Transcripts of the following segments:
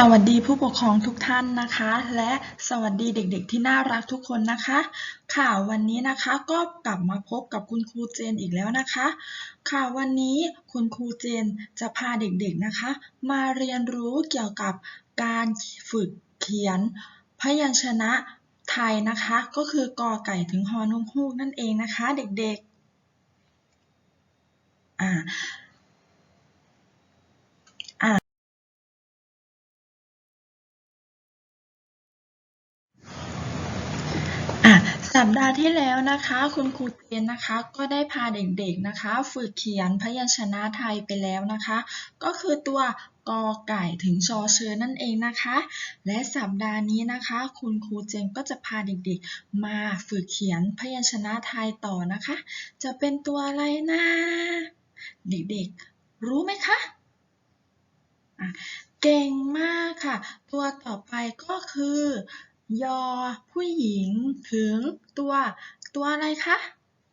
สวัสดีผู้ปกครองทุกท่านนะคะ และสวัสดีเด็กๆ ที่น่ารักทุกคนนะคะ ค่ะวันนี้นะคะก็กลับมาพบกับคุณครูเจนอีกแล้วนะคะ ค่ะวันนี้คุณครูเจนจะพาเด็กๆนะคะ มาเรียนรู้เกี่ยวกับการฝึกเขียน พยัญชนะไทยนะคะ ก็คือกอไก่ถึงฮอนกฮูกนั่นเองนะคะ เด็กๆอ่า อะสัปดาห์ที่แล้วนะคะ คุณครูเจนนะคะ ก็ได้พาเด็กๆนะคะ ฝึกเขียนพยัญชนะไทยไปแล้วนะคะ ก็คือตัวกอไก่ถึงชอเชอนั่นเองนะคะ และสัปดาห์นี้นะคะ คุณครูเจนก็จะพาเด็กๆ มาฝึกเขียนพยัญชนะไทยต่อนะคะ จะเป็นตัวอะไรนะเด็กๆ รู้ไหมคะเก่งมากค่ะ ตัวต่อไปก็คือ ยอผู้หญิงถึงตัวตัวอะไรคะ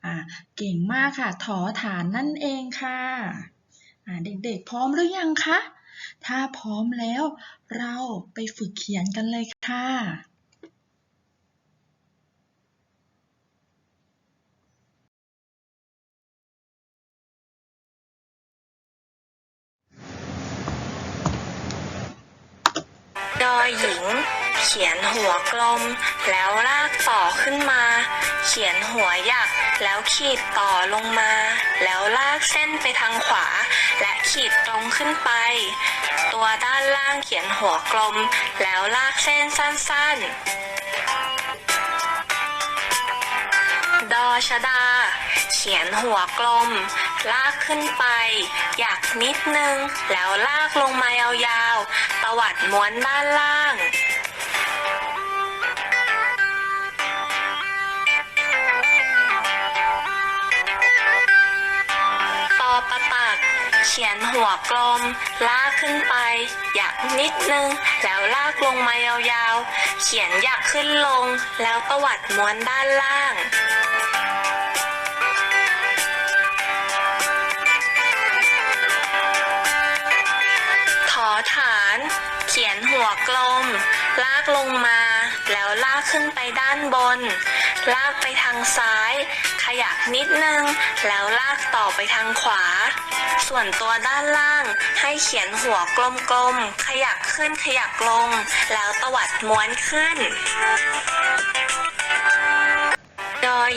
อ่าเก่งมากค่ะ ถอฐานนั่นเองค่ะอ่าเด็กๆ พร้อมหรือยังคะ ถ้าพร้อมแล้วเราไปฝึกเขียนกันเลยค่ะดอหญิง เขียนหัวกลม แล้วลากต่อขึ้นมา เขียนหัวหยัก แล้วขีดต่อลงมา แล้วลากเส้นไปทางขวา และขีดตรงขึ้นไป ตัวด้านล่างเขียนหัวกลม แล้วลากเส้นสั้นๆ ดอชดา เขียนหัวกลม ลากขึ้นไป หยักนิดนึง แล้วลากลงมายาวๆ ตวัดม้วนด้านล่าง ขียนหัวกลม ลากขึ้นไปหยักนิดนึง แล้วลากลงมายาวๆ เขียนหยักขึ้นลง แล้วตวัดม้วนด้านล่างถอฐาน เขียนหัวกลม ลากลงมา แล้วลากขึ้นไปด้านบน ลากไปทางซ้าย ขยับนิดนึง แล้วลากต่อไปทางขวา ส่วนตัวด้านล่างให้เขียนหัวกลมๆ ขยับขึ้นขยับลง แล้วตวัดม้วนขึ้นดอย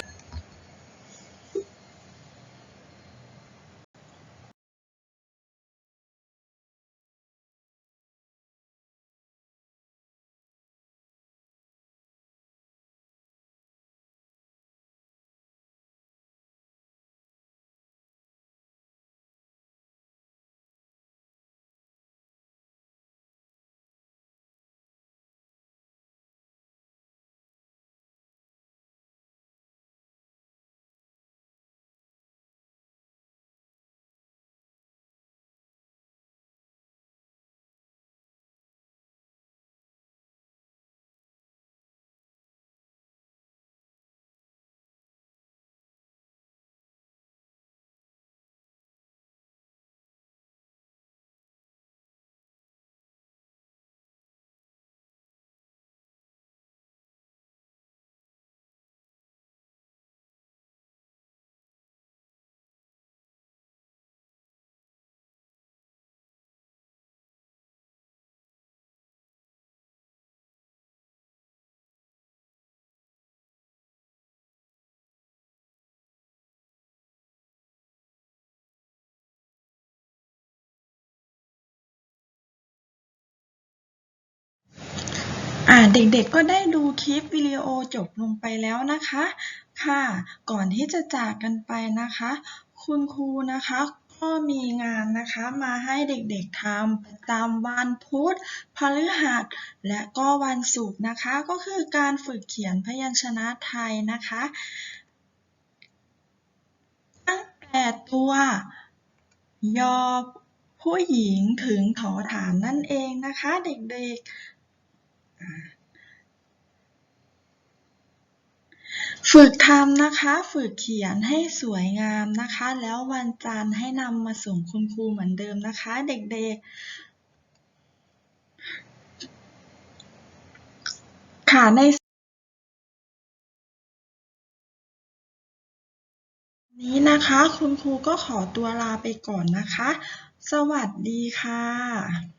เด็กๆก็ได้ดูคลิปวิดีโอจบลงไปแล้วนะคะ ค่ะ ก่อนที่จะจากกันไปนะคะ คุณครูนะคะก็มีงานนะคะมาให้เด็กๆทำประจำวันพุธพฤหัส และก็วันศุกร์นะคะ ก็คือการฝึกเขียนพยัญชนะไทยนะคะ ตั้งแต่ตัวยอผู้หญิงถึงถอฐานนั่นเองนะคะเด็กๆ ฝึกทำนะคะ ฝึกเขียนให้สวยงามนะคะ แล้ววันจันทร์ให้นำมาส่งคุณครูเหมือนเดิมนะคะ เด็กๆ ค่ะในนี้นะคะ คุณครูก็ขอตัวลาไปก่อนนะคะ สวัสดีค่ะ